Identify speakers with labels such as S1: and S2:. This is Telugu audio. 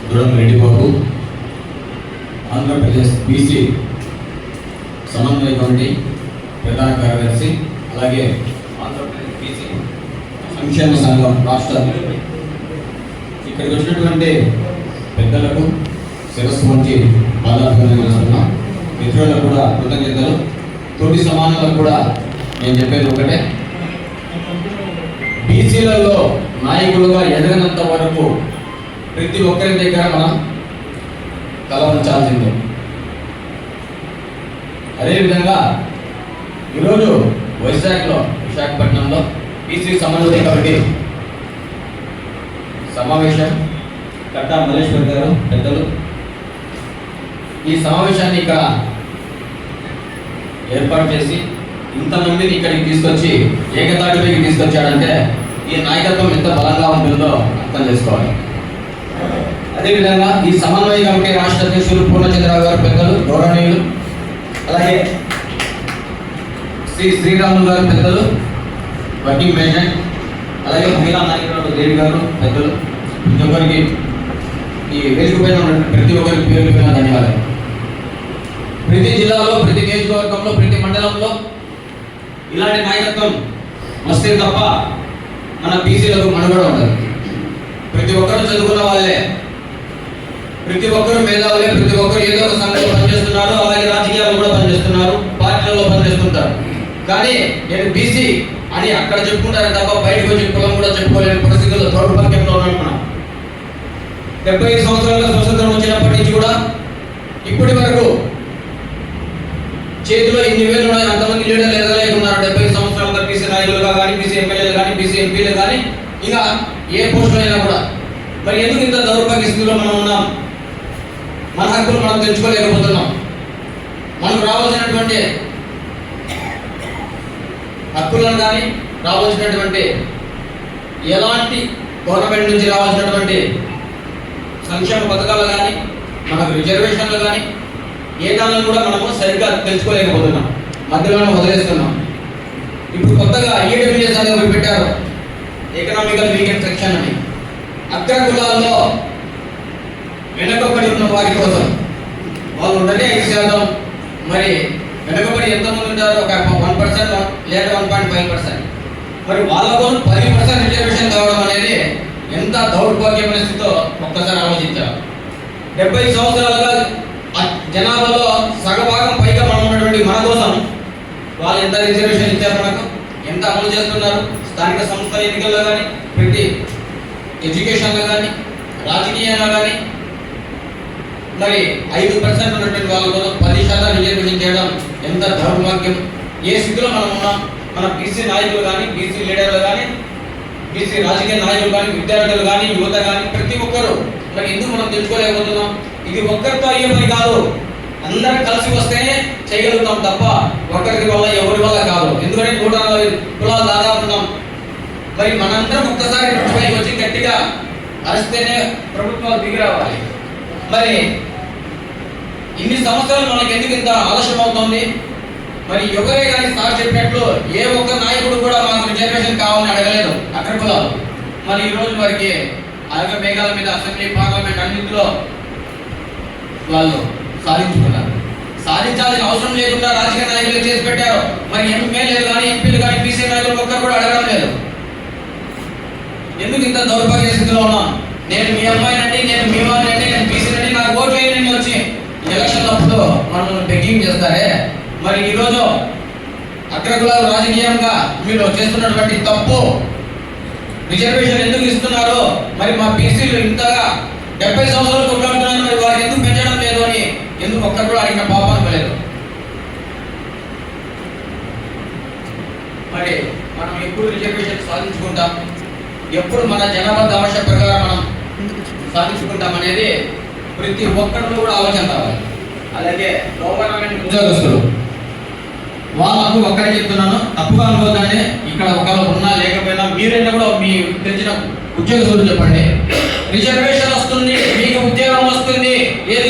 S1: చూడడం రెడ్డి బాబు ఆంధ్రప్రదేశ్ బీసీ సమన్వయ కమిటీ ప్రధాన కార్యదర్శి అలాగే ఆంధ్రప్రదేశ్ బీసీ సంక్షేమ సంఘం రాష్ట్ర ఇక్కడికి వచ్చినటువంటి పెద్దలకు శిరస్సు వంటి బాధాభివందనం మిత్రులకు కూడా కృతజ్ఞతలు. తోటి సమానాలకు కూడా నేను చెప్పేది ఒకటే. బీసీలలో నాయకులుగా ఎదగనంత వరకు ప్రతి ఒక్కరి దగ్గర మనం తల ఉంచాల్సిందే. అదేవిధంగా ఈరోజు వైజాగ్లో విశాఖపట్నంలో బీసీ సమన్వయ కమిటీ సమావేశం కట్టా మల్లేశ్వర్ గారు పెద్దలు. ఈ సమావేశాన్ని ఇక్కడ ఏర్పాటు చేసి ఇంతమందిని ఇక్కడికి తీసుకొచ్చి ఏకతాటిపైకి తీసుకొచ్చాడంటే ఈ నాయకత్వం ఎంత బలంగా ఉంటుందో అర్థం చేసుకోవాలి. అదేవిధంగా ఈ సమన్వయ కమిటీ రాష్ట్ర అధ్యక్షులు పూర్ణచంద్రరావు గారు పెద్దలు గౌరవనీయులు అలాగే శ్రీ శ్రీరాములు గారు పెద్దలు వర్కింగ్ ప్రెసిడెంట్ అలాగే మహిళా నాయకులు దేవి గారు పెద్దలు ప్రతి ఒక్కరికి ఈ వేదిక పైన ప్రతి ఒక్కరికి పేరు పైన ధన్యవాదాలు. ప్రతి జిల్లాలో ప్రతి నియోజకవర్గంలో ప్రతి మండలంలో ఇలాంటి నాయకత్వం వస్తే తప్ప మన బీసీలకు మనుగడ ఉండదు. ప్రతి ఒక్కరు చదువుకున్న వాళ్ళే. ప్రతి ఒక్కరు మేధావులే ప్రతి ఒక్కరు ఏదో ఒక సంఘంలో పనిచేస్తున్నారు అలాగే రాజకీయాలు కూడా పనిచేస్తున్నారు పార్టీలలో పనిచేస్తుంటారు. కానీ నేను బీసీ అని అక్కడ చెప్పుకుంటారు తప్ప బయటకు వచ్చి కులం కూడా చెప్పుకోలేని పరిస్థితుల్లో దౌర్భాగ్యంలో ఉన్నాం మనం. డెబ్బై ఐదు సంవత్సరాల స్వతంత్రం వచ్చినప్పటి నుంచి కూడా ఇప్పటి వరకు చేతిలో ఇన్ని వేలు ఉన్నాయి. అంతమంది లీడర్లు ఎదగలేకున్నారు. డెబ్బై ఐదు సంవత్సరాలుగా బీసీ నాయకులుగా కానీ బీసీ ఎమ్మెల్యే కానీ బీసీ ఎంపీలు కానీ ఇంకా ఏ పోస్టులు అయినా కూడా. మరి ఎందుకు ఇంత దౌర్భాగ్య స్థితిలో మనం ఉన్నాం? మన హక్కులు మనం తెచ్చుకోలేకపోతున్నాం. మనకు రావాల్సినటువంటి హక్కులను కానీ రావాల్సినటువంటి ఎలాంటి గవర్నమెంట్ నుంచి రావాల్సినటువంటి సంక్షేమ పథకాలు కానీ మనకు రిజర్వేషన్లు కానీ ఏ దానిలో కూడా మనము సరిగ్గా తెలుసుకోలేకపోతున్నాం మధ్యలోనే వదిలేస్తున్నాం. ఇప్పుడు కొత్తగా ఈడబ్ల్యూఎస్ అనేది ఒకటి పెట్టారు. ఎకనామికల్ వీకెండ్ సెక్షన్ అని. అగ్ర కులాల్లో వెనుకబడి ఉన్న వారి కోసం. వాళ్ళు ఉండనే ఐదు శాతం. మరి వెనుకబడి ఎంతమంది ఉంటారు? ఒక వన్ పర్సెంట్ లేదా వన్ పాయింట్ ఫైవ్ పర్సెంట్. మరి వాళ్ళకు పది పర్సెంట్ రిజర్వేషన్ కావడం అనేది ఎంత దౌర్భాగ్యమైన స్థితితో ఒక్కసారి ఆలోచించారు డెబ్బై సంవత్సరాలుగా జనాభాలో సగభాగం పైగా మనం ఉన్నటువంటి మన కోసం వాళ్ళు ఎంత రిజర్వేషన్ ఇచ్చారు మనకు? ఎంత అమలు చేస్తున్నారు? స్థానిక సంస్థల ఎన్నికల్లో కానీ ప్రతి ఎడ్యుకేషన్లో కానీ రాజకీయంలో కానీ మరి ఐదు పర్సెంట్ ఉన్నటువంటి వాళ్ళ కోసం పది శాతం రిజర్వేషన్ చేయడం ఎంత దౌర్భాగ్యం? ఏ స్థితిలో మనం ఉన్నాం? మన బీసీ నాయకులు కానీ బీసీ లీడర్లు కానీ బీసీ రాజకీయ నాయకులు కానీ విద్యార్థులు కానీ యువత కానీ ప్రతి ఒక్కరు మరి ఎందుకు మనం తెలుసుకోలేకపోతున్నాం? ఇది ఒక్కరితో అయ్యే పని కాదు. అందరం కలిసి వస్తేనే చేయగలుగుతాం తప్ప ఒక్కరికి వల్ల ఎవరి వల్ల కాదు. ఎందుకంటే నూట నలభై కులాలు దాదాపు ఉన్నాం. మరి మనందరం ఒక్కసారి పైకి వచ్చి గట్టిగా అరిస్తేనే ప్రభుత్వాలు దిగి రావాలి. మరి ఇన్ని సంవత్సరాలు మనకి ఎందుకు ఇంత ఆలస్యం అవుతోంది? మరి ఎవరే కానీ సార్ చెప్పినట్లు ఏ ఒక్క నాయకుడు కూడా మాకు రిజర్వేషన్ కావాలని అడగలేదు అక్కడ కులాలు. మరి ఈ రోజు వారికి అరగ మేఘాల మీద అసెంబ్లీ పార్లమెంట్ అన్నింటిలో వాళ్ళు సాధించుకున్నారు. సాధించాల్సిన అవసరం లేకుండా రాజకీయ నాయకులు చేసి పెట్టారు. మరి ఎమ్మెల్యేలు కానీ ఎంపీలు కానీ బీసీ నాయకులు ఒక్కరు కూడా అడగడం లేదు. ఎందుకు ఇంత దౌర్భాగ్య స్థితిలో ఉన్నాం? నేను మీ అమ్మాయినండి నేను మీ వాడినండి నేను బీసీనండి నాకు ఓట్లు వేయండి వచ్చి ఎలక్షన్ అప్పుడు మనల్ని బెగ్గింగ్ చేస్తారే? మరి ఈరోజు అగ్రకులాలు రాజకీయంగా మీరు చేస్తున్నటువంటి తప్పు రిజర్వేషన్ ఎందుకు ఇస్తున్నారు? మరి మా బీసీలు ఇంతగా డెబ్బై సంవత్సరాలు కొట్లాడుతున్నారు మరి వారు ఎందుకు పెంచడం లేదు అని ఎందుకు ఒక్కరు కూడా అడిగిన పాపానికి లేదు మరి మనం ఎప్పుడు రిజర్వేషన్ సాధించుకుంటాం? ఎప్పుడు మన జనబద్ధ ఆవశ్యక ప్రకారం మనం సాధించుకుంటాం అనేది ప్రతి ఒక్కరిలో కూడా ఆలోచన రావాలి అలాగే గవర్నమెంట్ ఉద్యోగస్తులు వాళ్ళకు ఒక్కడే చెప్తున్నాను తప్పుగా అనుకోవద్దండి ఇక్కడ ఒకరు ఉన్నా లేకపోయినా మీరైనా కూడా మీ తెలిసిన ఉద్యోగస్తులు చెప్పండి. రిజర్వేషన్ వస్తుంది మీకు ఉద్యోగం వస్తుంది ఏది